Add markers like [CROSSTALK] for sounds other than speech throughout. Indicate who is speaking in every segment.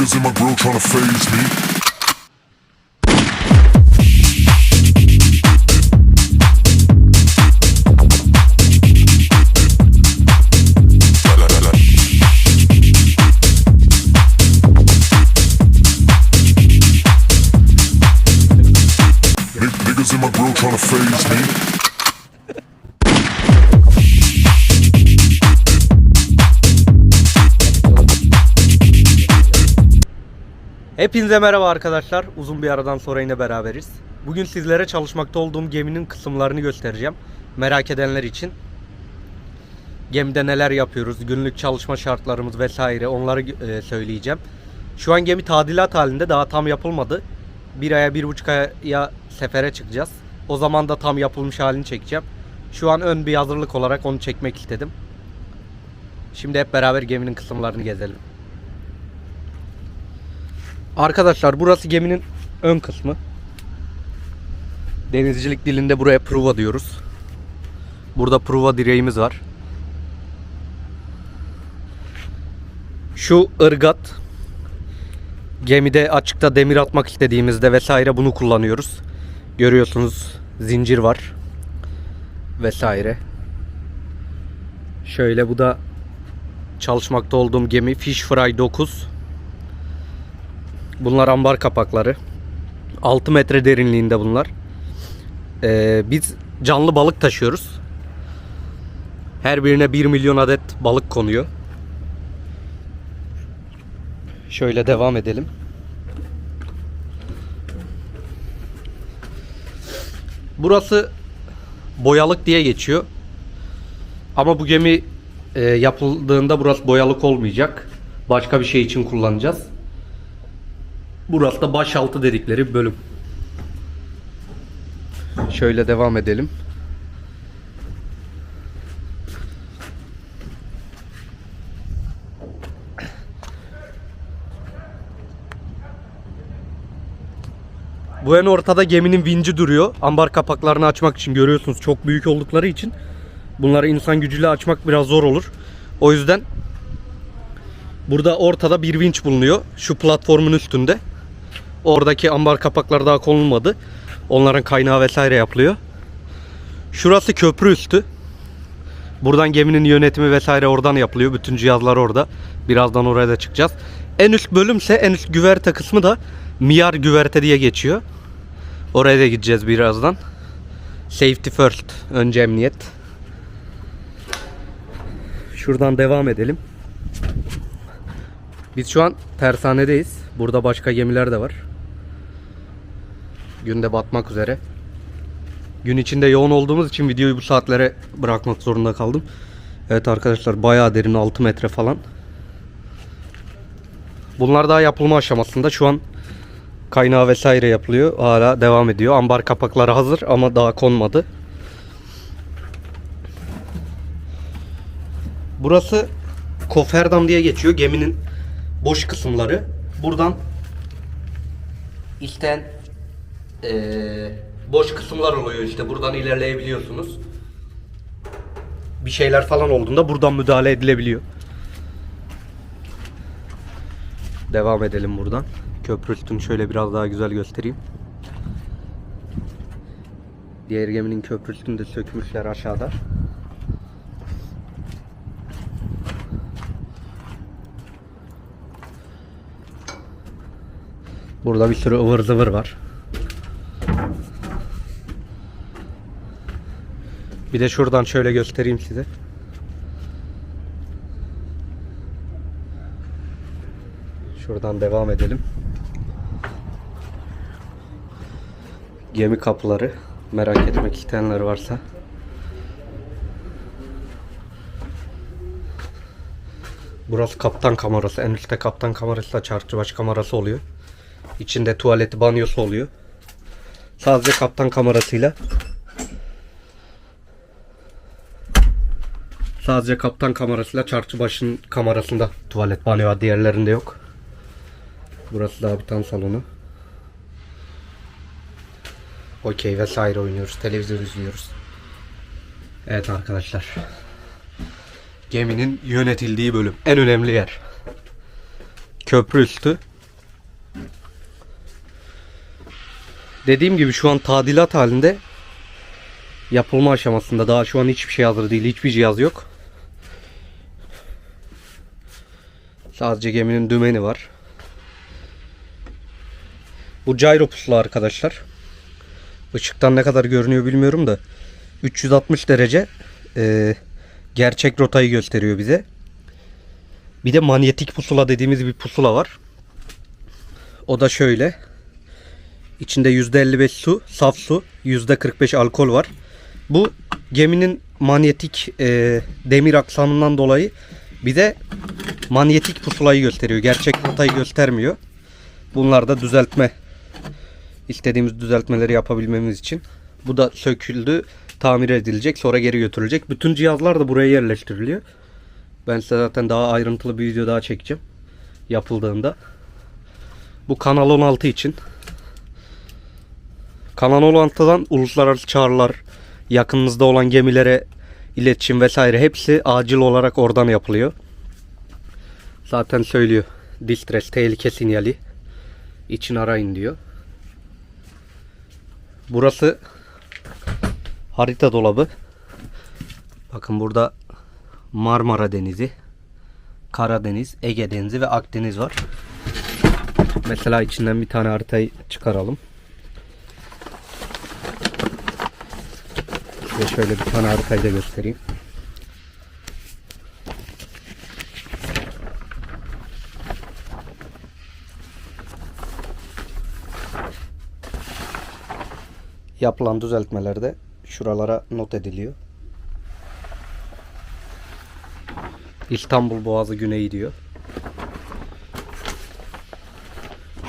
Speaker 1: niggas in my grill trying to phase me. niggas in my grill trying to phase me.
Speaker 2: Hepinize merhaba arkadaşlar. Uzun bir aradan sonra yine beraberiz. Bugün sizlere çalışmakta olduğum geminin kısımlarını göstereceğim. Merak edenler için. Gemide neler yapıyoruz, günlük çalışma şartlarımız vesaire onları e, söyleyeceğim. Şu an gemi tadilat halinde daha tam yapılmadı. Bir aya bir buçuk aya sefere çıkacağız. O zaman da tam yapılmış halini çekeceğim. Şu an ön bir hazırlık olarak onu çekmek istedim. Şimdi hep beraber geminin kısımlarını gezelim. Arkadaşlar burası geminin ön kısmı. Denizcilik dilinde buraya pruva diyoruz. Burada pruva direğimiz var. Şu ırgat gemide açıkta demir atmak istediğimizde vesaire bunu kullanıyoruz. Görüyorsunuz zincir var vesaire. Şöyle bu da çalışmakta olduğum gemi Fish Fry 9. Bunlar ambar kapakları. 6 metre derinliğinde bunlar. Ee, biz canlı balık taşıyoruz. Her birine 1 milyon adet balık konuyor. Şöyle devam edelim. Burası boyalık diye geçiyor. Ama bu gemi e, yapıldığında burası boyalık olmayacak. Başka bir şey için kullanacağız. Burası da başaltı dedikleri bölüm. Şöyle devam edelim. Bu en ortada geminin vinci duruyor. Ambar kapaklarını açmak için görüyorsunuz çok büyük oldukları için bunları insan gücüyle açmak biraz zor olur. O yüzden burada ortada bir vinç bulunuyor. Şu platformun üstünde. Oradaki ambar kapaklar daha konulmadı. Onların kaynağı vesaire yapılıyor. Şurası köprü üstü. Buradan geminin yönetimi vesaire oradan yapılıyor. Bütün cihazlar orada. Birazdan oraya da çıkacağız. En üst bölümse en üst güverte kısmı da miyar güverte diye geçiyor. Oraya da gideceğiz birazdan. Safety first. Önce emniyet. Şuradan devam edelim. Biz şu an tersanedeyiz. Burada başka gemiler de var. Günde batmak üzere. Gün içinde yoğun olduğumuz için videoyu bu saatlere bırakmak zorunda kaldım. Evet arkadaşlar bayağı derin 6 metre falan. Bunlar daha yapılma aşamasında. Şu an kaynağı vesaire yapılıyor. Hala devam ediyor. Ambar kapakları hazır ama daha konmadı. Burası Koferdam diye geçiyor. Geminin boş kısımları. Buradan isteyen eee, boş kısımlar oluyor işte. Buradan ilerleyebiliyorsunuz. Bir şeyler falan olduğunda buradan müdahale edilebiliyor. Devam edelim buradan. Köprü üstünü şöyle biraz daha güzel göstereyim. Diğer geminin köprü üstünü de sökmüşler aşağıda. Burada bir sürü ıvır zıvır var. Bir de şuradan şöyle göstereyim size. Şuradan devam edelim. Gemi kapıları merak etmek isteyenler varsa. Burası kaptan kamerası. En üstte kaptan kamerasıyla çarkçıbaşı kamerası oluyor. İçinde tuvaleti, banyosu oluyor. Sadece kaptan kamerasıyla Sadece kaptan kamerasıyla çarkçı başın kamerasında tuvalet banyo var. Diğerlerinde yok. Burası da habitan salonu. Okey vesaire oynuyoruz. Televizyon izliyoruz. Evet arkadaşlar. Geminin yönetildiği bölüm. En önemli yer. Köprü üstü. Dediğim gibi şu an tadilat halinde yapılma aşamasında. Daha şu an hiçbir şey hazır değil. Hiçbir cihaz yok. Sadece geminin dümeni var. Bu gyro pusula arkadaşlar. Işıktan ne kadar görünüyor bilmiyorum da 360 derece e, gerçek rotayı gösteriyor bize. Bir de manyetik pusula dediğimiz bir pusula var. O da şöyle. İçinde %55 su, saf su, %45 alkol var. Bu geminin manyetik e, demir aksamından dolayı bir de manyetik pusulayı gösteriyor. Gerçek rotayı göstermiyor. Bunlar da düzeltme. istediğimiz düzeltmeleri yapabilmemiz için. Bu da söküldü, tamir edilecek, sonra geri götürülecek. Bütün cihazlar da buraya yerleştiriliyor. Ben size zaten daha ayrıntılı bir video daha çekeceğim. Yapıldığında. Bu Kanal 16 için. Kanal 16'dan uluslararası çağrılar, yakınınızda olan gemilere iletişim vesaire hepsi acil olarak oradan yapılıyor. Zaten söylüyor. Distress, tehlike sinyali. için arayın diyor. Burası harita dolabı. Bakın burada Marmara Denizi, Karadeniz, Ege Denizi ve Akdeniz var. Mesela içinden bir tane haritayı çıkaralım. Size şöyle bir tane haritayı da göstereyim. Yapılan düzeltmelerde şuralara not ediliyor. İstanbul Boğazı Güneyi diyor.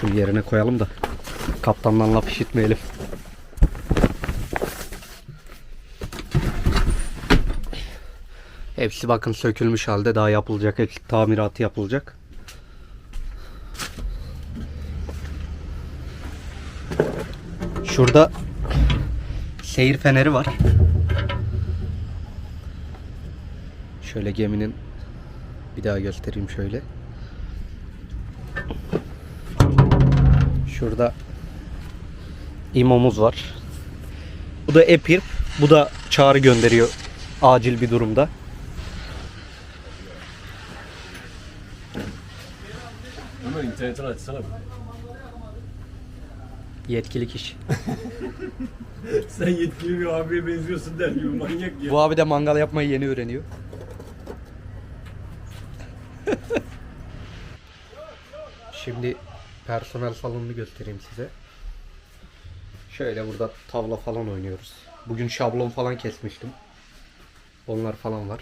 Speaker 2: Şunu yerine koyalım da kaptandan laf işitmeyelim. Hepsi bakın sökülmüş halde daha yapılacak. Hepsi tamiratı yapılacak. Şurada seyir feneri var. Şöyle geminin bir daha göstereyim şöyle. Şurada imomuz var. Bu da Epir. Bu da çağrı gönderiyor acil bir durumda.
Speaker 3: Ama internetini açsana.
Speaker 2: Yetkili kişi. [LAUGHS]
Speaker 3: Sen yetkili bir abiye benziyorsun der gibi manyak ya.
Speaker 2: Bu abi de mangal yapmayı yeni öğreniyor. [LAUGHS] Şimdi personel salonunu göstereyim size. Şöyle burada tavla falan oynuyoruz. Bugün şablon falan kesmiştim. Onlar falan var.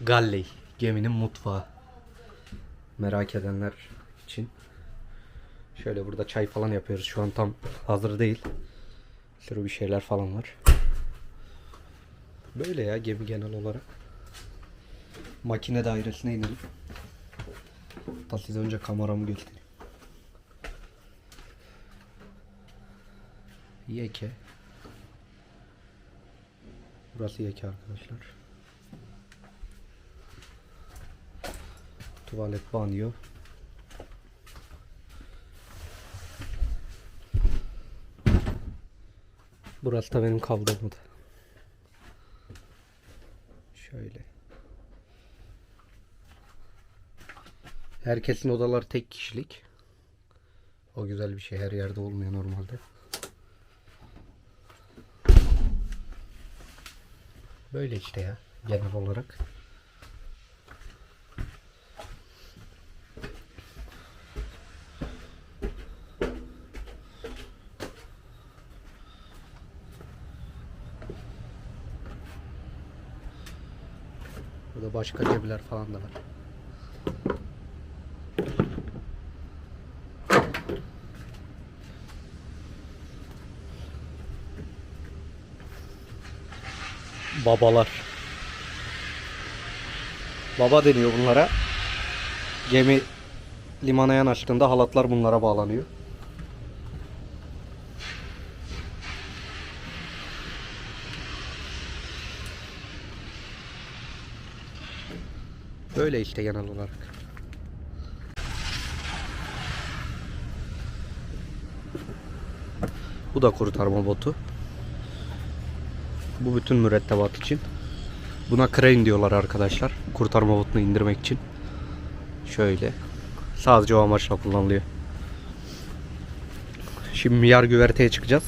Speaker 2: Galley, geminin mutfağı. Merak edenler. Şöyle burada çay falan yapıyoruz. Şu an tam hazır değil. Sürü bir şeyler falan var. Böyle ya gemi genel olarak. Makine dairesine inelim. Hatta size önce kameramı göstereyim. Yeke. Burası Yeke arkadaşlar. Tuvalet, banyo. Burası da benim kaldığım. Şöyle. Herkesin odaları tek kişilik. O güzel bir şey. Her yerde olmuyor normalde. Böyle işte ya. Genel olarak. Burada başka cebler falan da var. Babalar. Baba deniyor bunlara. Gemi limana yanaştığında halatlar bunlara bağlanıyor. Böyle işte genel olarak. Bu da kurtarma botu. Bu bütün mürettebat için. Buna crane diyorlar arkadaşlar. Kurtarma botunu indirmek için. Şöyle. Sadece o amaçla kullanılıyor. Şimdi miyar güverteye çıkacağız.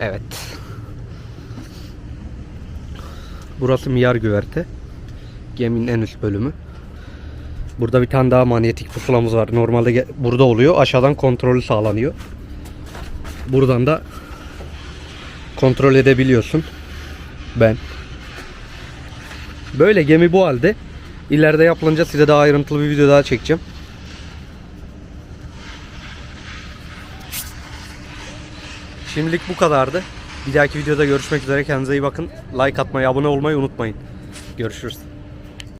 Speaker 2: Evet. Burası miyar güverte. Geminin en üst bölümü. Burada bir tane daha manyetik pusulamız var. Normalde burada oluyor. Aşağıdan kontrolü sağlanıyor. Buradan da kontrol edebiliyorsun. Ben. Böyle gemi bu halde. İleride yapılınca size daha ayrıntılı bir video daha çekeceğim. Şimdilik bu kadardı. Bir dahaki videoda görüşmek üzere. Kendinize iyi bakın. Like atmayı, abone olmayı unutmayın. Görüşürüz.